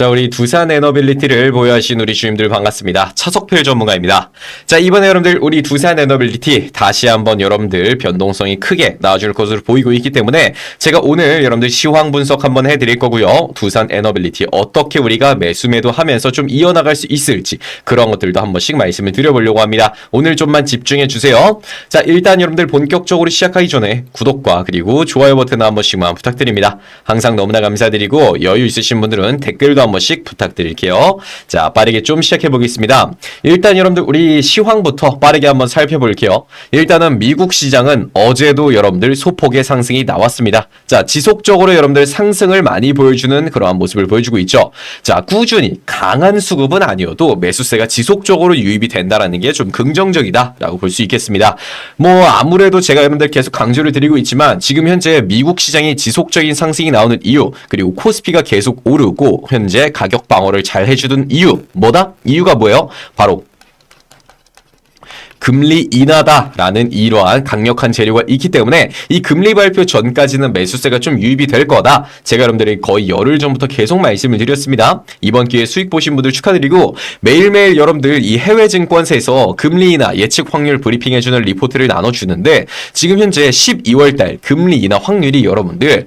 자, 우리 두산 에너빌리티를 보유하신 우리 주님들 반갑습니다. 차석필 전문가입니다. 자, 이번에 여러분들 우리 두산 에너빌리티 다시 한번 여러분들 변동성이 크게 나와줄 것으로 보이고 있기 때문에 제가 오늘 여러분들 시황 분석 한번 해드릴 거고요. 두산 에너빌리티 어떻게 우리가 매수 매도 하면서 좀 이어나갈 수 있을지 그런 것들도 한 번씩 말씀을 드려보려고 합니다. 오늘 좀만 집중해 주세요. 자, 일단 여러분들 본격적으로 시작하기 전에 구독과 그리고 좋아요 버튼 한 번씩만 부탁드립니다. 항상 너무나 감사드리고 여유 있으신 분들은 댓글도 한번 씩 부탁드릴게요. 자, 빠르게 좀 시작해 보겠습니다. 일단 여러분들 우리 시황부터 빠르게 한번 살펴볼게요. 일단은 미국 시장은 어제도 여러분들 소폭의 상승이 나왔습니다. 자, 지속적으로 여러분들 상승을 많이 보여주는 그러한 모습을 보여주고 있죠. 자, 꾸준히 강한 수급은 아니어도 매수세가 지속적으로 유입이 된다라는 게 좀 긍정적이다라고 볼 수 있겠습니다. 뭐 아무래도 제가 여러분들 계속 강조를 드리고 있지만 지금 현재 미국 시장이 지속적인 상승이 나오는 이유 그리고 코스피가 계속 오르고 현재 가격 방어를 잘 해주는 이유 뭐다? 이유가 뭐예요? 바로 금리 인하다라는 이러한 강력한 재료가 있기 때문에 이 금리 발표 전까지는 매수세가 좀 유입이 될 거다. 제가 여러분들이 거의 열흘 전부터 계속 말씀을 드렸습니다. 이번 기회에 수익 보신 분들 축하드리고 매일매일 여러분들 이 해외 증권사에서 금리 인하 예측 확률 브리핑 해주는 리포트를 나눠주는데 지금 현재 12월 달 금리 인하 확률이 여러분들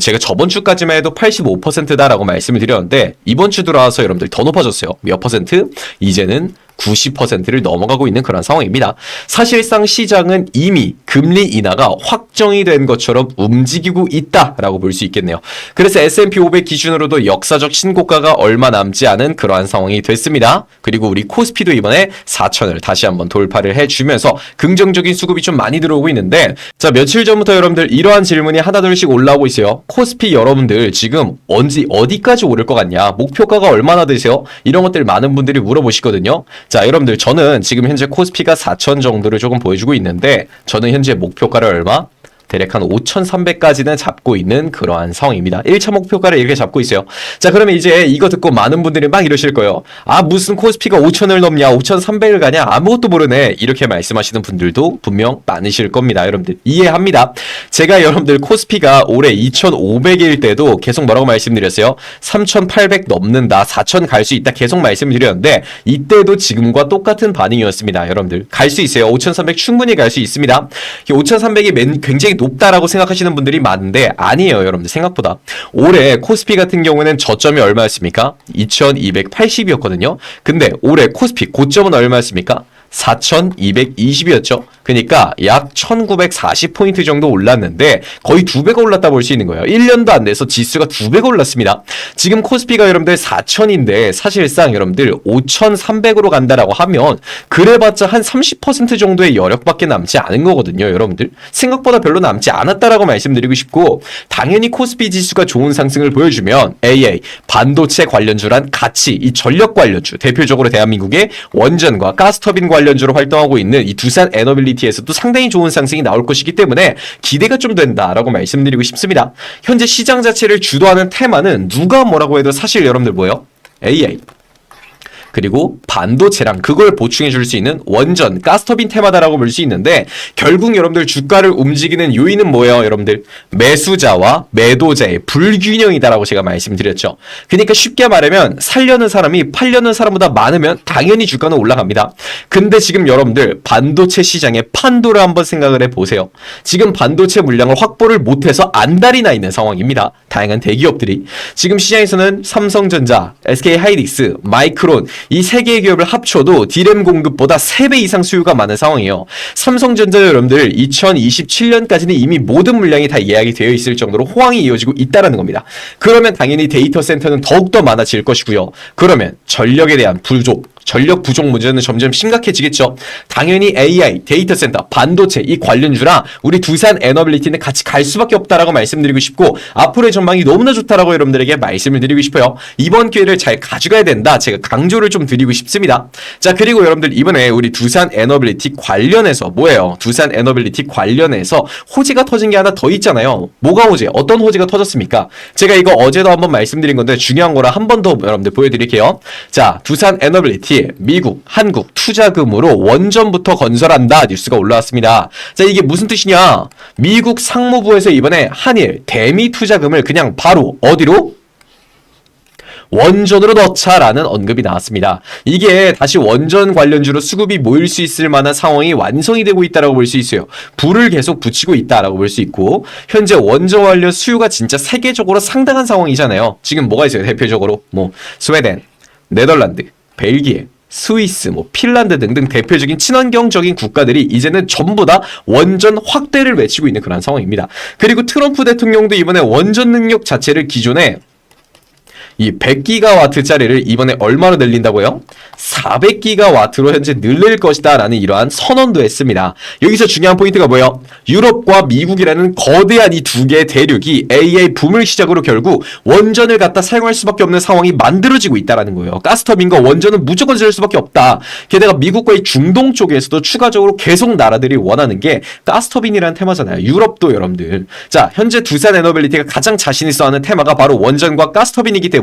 제가 저번 주까지만 해도 85%다라고 말씀을 드렸는데 이번 주 들어와서 여러분들 더 높아졌어요. 몇 퍼센트? 이제는 90%를 넘어가고 있는 그런 상황입니다. 사실상 시장은 이미 금리 인하가 확정이 된 것처럼 움직이고 있다라고 볼 수 있겠네요. 그래서 S&P 500 기준으로도 역사적 신고가가 얼마 남지 않은 그러한 상황이 됐습니다. 그리고 우리 코스피도 이번에 4천을 다시 한번 돌파를 해주면서 긍정적인 수급이 좀 많이 들어오고 있는데 자 며칠 전부터 여러분들 이러한 질문이 하나둘씩 올라오고 있어요. 코스피 여러분들 지금 언제 어디까지 오를 것 같냐? 목표가가 얼마나 되세요? 이런 것들 많은 분들이 물어보시거든요. 자, 여러분들 저는 지금 현재 코스피가 4천 정도를 조금 보여주고 있는데 저는 현재 목표가를 얼마? 대략 한 5,300까지는 잡고 있는 그러한 상황입니다. 1차 목표가를 이렇게 잡고 있어요. 자, 그러면 이제 이거 듣고 많은 분들이 막 이러실 거예요. 아, 무슨 코스피가 5,000을 넘냐? 5,300을 가냐? 아무것도 모르네. 이렇게 말씀하시는 분들도 분명 많으실 겁니다. 여러분들. 이해합니다. 제가 여러분들 코스피가 올해 2,500일 때도 계속 뭐라고 말씀드렸어요? 3,800 넘는다. 4,000 갈 수 있다. 계속 말씀을 드렸는데 이때도 지금과 똑같은 반응이었습니다. 여러분들. 갈 수 있어요. 5,300 충분히 갈 수 있습니다. 5,300이 굉장히 높다라고 생각하시는 분들이 많은데 아니에요, 여러분들. 생각보다. 올해 코스피 같은 경우는 저점이 얼마였습니까? 2280이었거든요. 근데 올해 코스피 고점은 얼마였습니까? 4,220이었죠. 그러니까 약 1,940포인트 정도 올랐는데 거의 두 배가 올랐다 볼 수 있는 거예요. 1년도 안 돼서 지수가 두 배가 올랐습니다. 지금 코스피가 여러분들 4,000인데 사실상 여러분들 5,300으로 간다라고 하면 그래봤자 한 30% 정도의 여력밖에 남지 않은 거거든요. 여러분들 생각보다 별로 남지 않았다라고 말씀드리고 싶고 당연히 코스피 지수가 좋은 상승을 보여주면 AA 반도체 관련주란 같이 이 전력 관련주 대표적으로 대한민국의 원전과 가스터빈 관련 주로 활동하고 있는 이 두산 에너빌리티에서도 상당히 좋은 상승이 나올 것이기 때문에 기대가 좀 된다라고 말씀드리고 싶습니다. 현재 시장 자체를 주도하는 테마는 누가 뭐라고 해도 사실 여러분들 뭐예요? AA 그리고 반도체랑 그걸 보충해 줄 수 있는 원전, 가스터빈 테마다라고 볼 수 있는데 결국 여러분들 주가를 움직이는 요인은 뭐예요, 여러분들? 매수자와 매도자의 불균형이다라고 제가 말씀드렸죠. 그러니까 쉽게 말하면 살려는 사람이 팔려는 사람보다 많으면 당연히 주가는 올라갑니다. 근데 지금 여러분들 반도체 시장의 판도를 한번 생각을 해 보세요. 지금 반도체 물량을 확보를 못해서 안달이 나 있는 상황입니다. 다양한 대기업들이 지금 시장에서는 삼성전자, SK 하이닉스, 마이크론 이 세 개의 기업을 합쳐도 디램 공급보다 3배 이상 수요가 많은 상황이에요. 삼성전자 여러분들 2027년까지는 이미 모든 물량이 다 예약이 되어 있을 정도로 호황이 이어지고 있다라는 겁니다. 그러면 당연히 데이터 센터는 더욱더 많아질 것이고요. 그러면 전력에 대한 부족, 전력 부족 문제는 점점 심각해지겠죠. 당연히 AI, 데이터 센터, 반도체 이 관련주랑 우리 두산 에너빌리티는 같이 갈 수밖에 없다라고 말씀드리고 싶고 앞으로의 전망이 너무나 좋다라고 여러분들에게 말씀을 드리고 싶어요. 이번 기회를 잘 가져가야 된다. 제가 강조를 좀 드리고 싶습니다. 자, 그리고 여러분들 이번에 우리 두산 에너빌리티 관련해서 뭐예요? 두산 에너빌리티 관련해서 호재가 터진 게 하나 더 있잖아요. 뭐가 호재? 어떤 호재가 터졌습니까? 제가 이거 어제도 한번 말씀드린 건데 중요한 거라 한 번 더 여러분들 보여드릴게요. 자, 두산 에너빌리티 미국, 한국 투자금으로 원전부터 건설한다 뉴스가 올라왔습니다. 자, 이게 무슨 뜻이냐? 미국 상무부에서 이번에 한일 대미 투자금을 그냥 바로 어디로? 원전으로 넣자라는 언급이 나왔습니다. 이게 다시 원전 관련주로 수급이 모일 수 있을 만한 상황이 완성이 되고 있다라고 볼 수 있어요. 불을 계속 붙이고 있다라고 볼 수 있고 현재 원전 관련 수요가 진짜 세계적으로 상당한 상황이잖아요. 지금 뭐가 있어요? 대표적으로 뭐 스웨덴, 네덜란드, 벨기에, 스위스, 뭐 핀란드 등등 대표적인 친환경적인 국가들이 이제는 전부 다 원전 확대를 외치고 있는 그런 상황입니다. 그리고 트럼프 대통령도 이번에 원전 능력 자체를 기존에 이 100기가와트짜리를 이번에 얼마로 늘린다고요? 400기가와트로 현재 늘릴 것이다 라는 이러한 선언도 했습니다. 여기서 중요한 포인트가 뭐예요? 유럽과 미국이라는 거대한 이 두 개의 대륙이 AI 붐을 시작으로 결국 원전을 갖다 사용할 수밖에 없는 상황이 만들어지고 있다라는 거예요. 가스터빈과 원전은 무조건 지을 수밖에 없다. 게다가 미국과의 중동 쪽에서도 추가적으로 계속 나라들이 원하는 게 가스터빈이라는 테마잖아요. 유럽도 여러분들. 자, 현재 두산 에너빌리티가 가장 자신 있어 하는 테마가 바로 원전과 가스터빈이기 때문에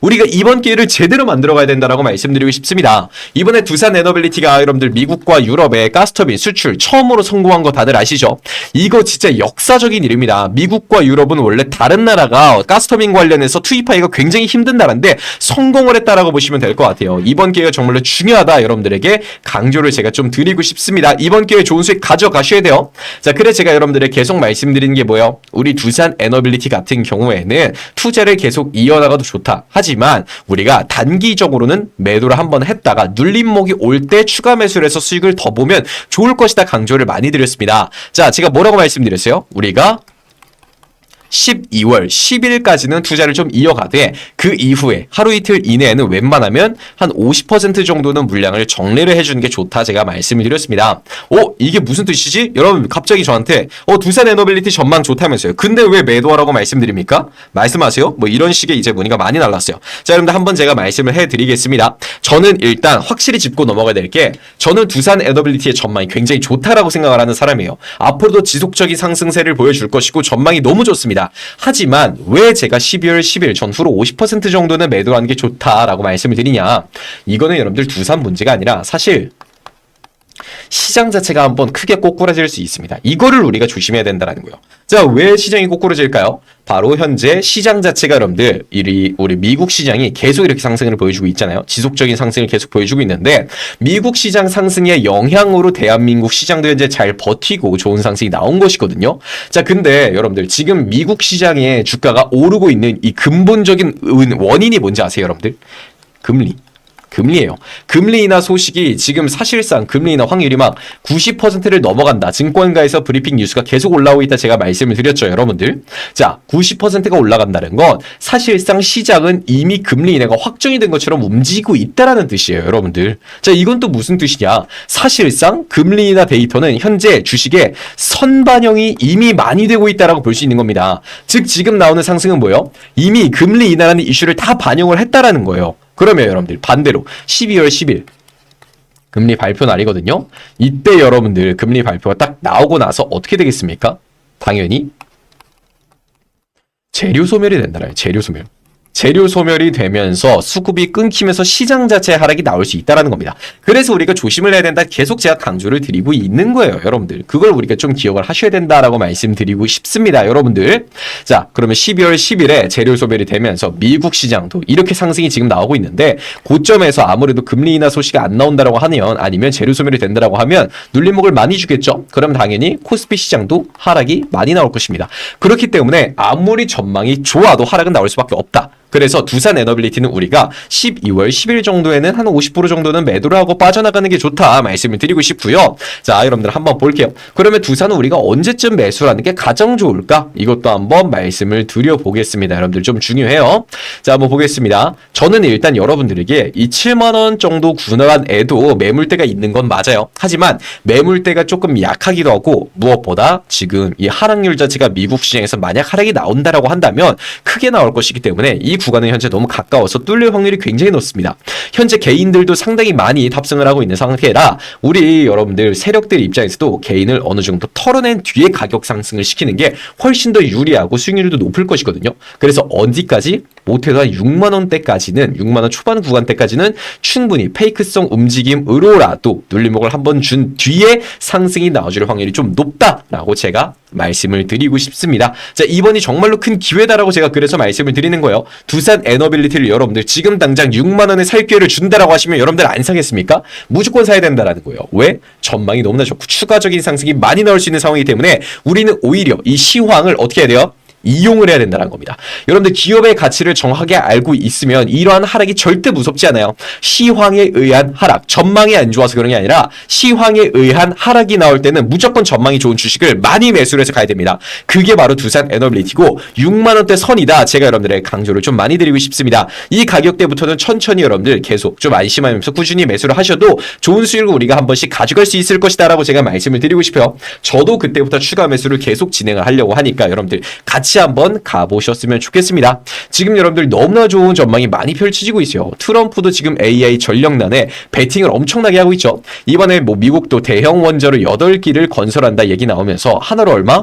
우리가 이번 기회를 제대로 만들어 가야 된다라고 말씀드리고 싶습니다. 이번에 두산 에너빌리티가 여러분들 미국과 유럽의 가스터빈 수출 처음으로 성공한 거 다들 아시죠? 이거 진짜 역사적인 일입니다. 미국과 유럽은 원래 다른 나라가 가스터빈 관련해서 투입하기가 굉장히 힘든 나라인데 성공을 했다라고 보시면 될 것 같아요. 이번 기회가 정말로 중요하다 여러분들에게 강조를 제가 좀 드리고 싶습니다. 이번 기회에 좋은 수익 가져가셔야 돼요. 자, 그래 제가 여러분들에게 계속 말씀드리는 게 뭐예요? 우리 두산 에너빌리티 같은 경우에는 투자를 계속 이어나가도 좋 다. 하지만 우리가 단기적으로는 매도를 한번 했다가 눌림목이 올 때 추가 매수를 해서 수익을 더 보면 좋을 것이다 강조를 많이 드렸습니다. 자, 제가 뭐라고 말씀드렸어요? 우리가 12월 10일까지는 투자를 좀 이어가되 그 이후에 하루 이틀 이내에는 웬만하면 한 50% 정도는 물량을 정리를 해주는 게 좋다 제가 말씀을 드렸습니다. 어 이게 무슨 뜻이지? 여러분 갑자기 저한테 어 두산 에너빌리티 전망 좋다면서요. 근데 왜 매도하라고 말씀드립니까? 말씀하세요. 뭐 이런 식의 이제 문의가 많이 날랐어요. 자 여러분들 한번 제가 말씀을 해드리겠습니다. 저는 일단 확실히 짚고 넘어가야 될 게 저는 두산 에너빌리티의 전망이 굉장히 좋다라고 생각을 하는 사람이에요. 앞으로도 지속적인 상승세를 보여줄 것이고 전망이 너무 좋습니다. 하지만 왜 제가 12월 10일 전후로 50% 정도는 매도하는 게 좋다라고 말씀을 드리냐? 이거는 여러분들 두산 문제가 아니라 사실 시장 자체가 한번 크게 꼬꾸라질 수 있습니다. 이거를 우리가 조심해야 된다는 거예요. 자, 왜 시장이 꼬꾸라질까요? 바로 현재 시장 자체가 여러분들 우리 우리 미국 시장이 계속 이렇게 상승을 보여주고 있잖아요. 지속적인 상승을 계속 보여주고 있는데 미국 시장 상승의 영향으로 대한민국 시장도 현재 잘 버티고 좋은 상승이 나온 것이거든요. 자, 근데 여러분들 지금 미국 시장의 주가가 오르고 있는 이 근본적인 원인이 뭔지 아세요, 여러분들? 금리. 금리예요. 금리 인하 소식이 지금 사실상 금리 인하 확률이 막 90%를 넘어간다. 증권가에서 브리핑 뉴스가 계속 올라오고 있다 제가 말씀을 드렸죠, 여러분들. 자, 90%가 올라간다는 건 사실상 시장은 이미 금리 인하가 확정이 된 것처럼 움직이고 있다라는 뜻이에요, 여러분들. 자, 이건 또 무슨 뜻이냐? 사실상 금리 인하 데이터는 현재 주식에 선반영이 이미 많이 되고 있다라고 볼 수 있는 겁니다. 즉 지금 나오는 상승은 뭐예요? 이미 금리 인하라는 이슈를 다 반영을 했다라는 거예요. 그러면 여러분들 반대로 12월 10일 금리 발표 날이거든요. 이때 여러분들 금리 발표가 딱 나오고 나서 어떻게 되겠습니까? 당연히 재료 소멸이 된다라요. 재료 소멸. 재료 소멸이 되면서 수급이 끊기면서 시장 자체의 하락이 나올 수 있다라는 겁니다. 그래서 우리가 조심을 해야 된다. 계속 제가 강조를 드리고 있는 거예요, 여러분들. 그걸 우리가 좀 기억을 하셔야 된다라고 말씀드리고 싶습니다, 여러분들. 자, 그러면 12월 10일에 재료 소멸이 되면서 미국 시장도 이렇게 상승이 지금 나오고 있는데 고점에서 아무래도 금리 인하 소식이 안 나온다라고 하면 아니면 재료 소멸이 된다라고 하면 눌림목을 많이 주겠죠. 그럼 당연히 코스피 시장도 하락이 많이 나올 것입니다. 그렇기 때문에 아무리 전망이 좋아도 하락은 나올 수밖에 없다. 그래서 두산 에너빌리티는 우리가 12월 10일 정도에는 한 50% 정도는 매도를 하고 빠져나가는 게 좋다 말씀을 드리고 싶고요. 자, 여러분들 한번 볼게요. 그러면 두산은 우리가 언제쯤 매수하는 게 가장 좋을까? 이것도 한번 말씀을 드려보겠습니다. 여러분들 좀 중요해요. 자, 한번 보겠습니다. 저는 일단 여러분들에게 이 7만원 정도 구간에도 매물대가 있는 건 맞아요. 하지만 매물대가 조금 약하기도 하고 무엇보다 지금 이 하락률 자체가 미국 시장에서 만약 하락이 나온다라고 한다면 크게 나올 것이기 때문에 이 구간은 현재 너무 가까워서 뚫릴 확률이 굉장히 높습니다. 현재 개인들도 상당히 많이 탑승을 하고 있는 상태라 우리 여러분들 세력들 입장에서도 개인을 어느 정도 털어낸 뒤에 가격 상승을 시키는 게 훨씬 더 유리하고 수익률도 높을 것이거든요. 그래서 어디까지 못해도 한 6만 원대까지는 6만 원 초반 구간대까지는 충분히 페이크성 움직임으로라도 눌림목을 한번 준 뒤에 상승이 나와줄 확률이 좀 높다라고 제가 말씀을 드리고 싶습니다. 자, 이번이 정말로 큰 기회다라고 제가 그래서 말씀을 드리는 거예요. 두산 에너빌리티를 여러분들 지금 당장 6만 원에 살 기회를 준다라고 하시면 여러분들 안 사겠습니까? 무조건 사야 된다라는 거예요. 왜? 전망이 너무나 좋고 추가적인 상승이 많이 나올 수 있는 상황이기 때문에 우리는 오히려 이 시황을 어떻게 해야 돼요? 이용을 해야 된다는 겁니다. 여러분들 기업의 가치를 정확하게 알고 있으면 이러한 하락이 절대 무섭지 않아요. 시황에 의한 하락, 전망이 안 좋아서 그런 게 아니라 시황에 의한 하락이 나올 때는 무조건 전망이 좋은 주식을 많이 매수를 해서 가야 됩니다. 그게 바로 두산 에너빌리티고 6만 원대 선이다. 제가 여러분들의 강조를 좀 많이 드리고 싶습니다. 이 가격대부터는 천천히 여러분들 계속 좀 안심하면서 꾸준히 매수를 하셔도 좋은 수익을 우리가 한 번씩 가져갈 수 있을 것이다라고 제가 말씀을 드리고 싶어요. 저도 그때부터 추가 매수를 계속 진행을 하려고 하니까 여러분들 같이 한번 가보셨으면 좋겠습니다. 지금 여러분들 너무나 좋은 전망이 많이 펼쳐지고 있어요. 트럼프도 지금 AI 전력난에 베팅을 엄청나게 하고 있죠. 이번에 뭐 미국도 대형 원자로 8기를 건설한다 얘기 나오면서 하나로 얼마?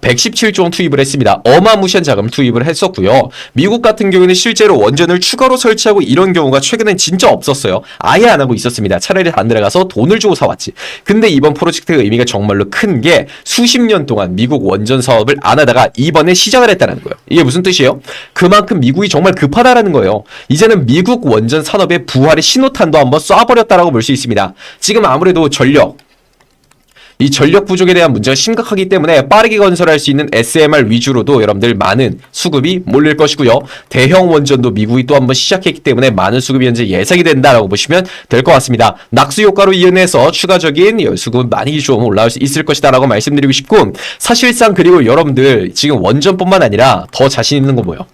117조 원 투입을 했습니다. 어마무시한 자금을 투입을 했었고요. 미국 같은 경우에는 실제로 원전을 추가로 설치하고 이런 경우가 최근엔 진짜 없었어요. 아예 안 하고 있었습니다. 차라리 안 들어가서 돈을 주고 사왔지. 근데 이번 프로젝트의 의미가 정말로 큰 게 수십 년 동안 미국 원전 사업을 안 하다가 이번에 시작을 했다는 거예요. 이게 무슨 뜻이에요? 그만큼 미국이 정말 급하다라는 거예요. 이제는 미국 원전 산업의 부활의 신호탄도 한번 쏴버렸다라고 볼 수 있습니다. 지금 아무래도 전력, 이 전력 부족에 대한 문제가 심각하기 때문에 빠르게 건설할 수 있는 SMR 위주로도 여러분들 많은 수급이 몰릴 것이고요. 대형 원전도 미국이 또 한번 시작했기 때문에 많은 수급이 현재 예상이 된다라고 보시면 될 것 같습니다. 낙수 효과로 이은해서 추가적인 수급은 많이 좀 올라올 수 있을 것이다라고 말씀드리고 싶고 사실상 그리고 여러분들 지금 원전뿐만 아니라 더 자신 있는 거 뭐예요?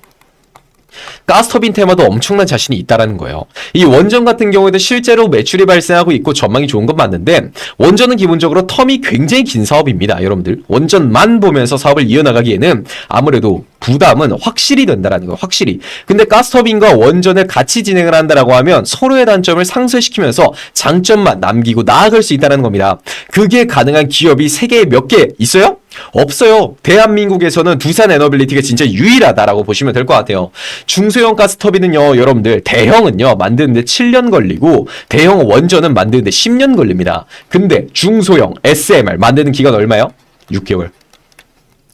가스터빈 테마도 엄청난 자신이 있다라는 거예요. 이 원전 같은 경우에도 실제로 매출이 발생하고 있고 전망이 좋은 건 맞는데 원전은 기본적으로 텀이 굉장히 긴 사업입니다. 여러분들 원전만 보면서 사업을 이어나가기에는 아무래도 부담은 확실히 된다라는 거예요. 확실히. 근데 가스터빈과 원전을 같이 진행을 한다라고 하면 서로의 단점을 상쇄시키면서 장점만 남기고 나아갈 수 있다는 겁니다. 그게 가능한 기업이 세계에 몇 개 있어요? 없어요. 대한민국에서는 두산 에너빌리티가 진짜 유일하다라고 보시면 될 것 같아요. 중소 형 가스 터빈은요, 여러분들 대형은요 만드는데 7년 걸리고 대형 원전은 만드는데 10년 걸립니다. 근데 중소형 SMR 만드는 기간 얼마요? 6개월.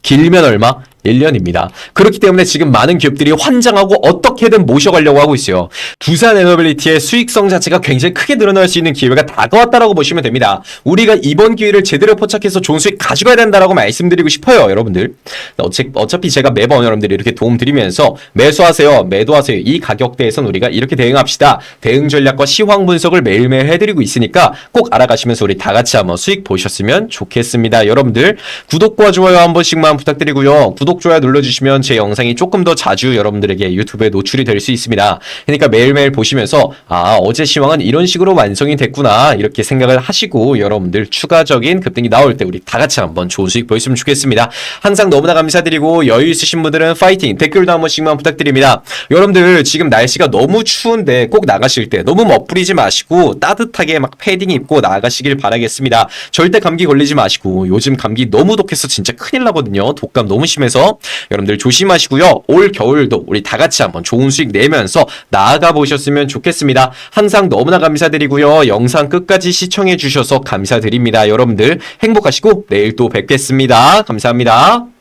길면 얼마? 1년입니다. 그렇기 때문에 지금 많은 기업들이 환장하고 어떻게든 모셔가려고 하고 있어요. 두산 에너빌리티의 수익성 자체가 굉장히 크게 늘어날 수 있는 기회가 다가왔다라고 보시면 됩니다. 우리가 이번 기회를 제대로 포착해서 좋은 수익 가져가야 된다라고 말씀드리고 싶어요, 여러분들. 어차, 어차피 제가 매번 여러분들이 이렇게 도움 드리면서 매수하세요, 매도하세요. 이 가격대에선 우리가 이렇게 대응합시다. 대응 전략과 시황 분석을 매일매일 해드리고 있으니까 꼭 알아가시면서 우리 다 같이 한번 수익 보셨으면 좋겠습니다. 여러분들 구독과 좋아요 한 번씩만 부탁드리고요. 구독, 좋아요 눌러주시면 제 영상이 조금 더 자주 여러분들에게 유튜브에 노출이 될 수 있습니다. 그러니까 매일매일 보시면서 아 어제 시황은 이런 식으로 완성이 됐구나 이렇게 생각을 하시고 여러분들 추가적인 급등이 나올 때 우리 다 같이 한번 좋은 수익 보였으면 좋겠습니다. 항상 너무나 감사드리고 여유 있으신 분들은 파이팅 댓글도 한 번씩만 부탁드립니다. 여러분들 지금 날씨가 너무 추운데 꼭 나가실 때 너무 멋부리지 마시고 따뜻하게 막 패딩 입고 나가시길 바라겠습니다. 절대 감기 걸리지 마시고 요즘 감기 너무 독해서 진짜 큰일 나거든요. 독감 너무 심해 서 여러분들 조심하시고요. 올 겨울도 우리 다 같이 한번 좋은 수익 내면서 나아가 보셨으면 좋겠습니다. 항상 너무나 감사드리고요. 영상 끝까지 시청해 주셔서 감사드립니다. 여러분들 행복하시고 내일 또 뵙겠습니다. 감사합니다.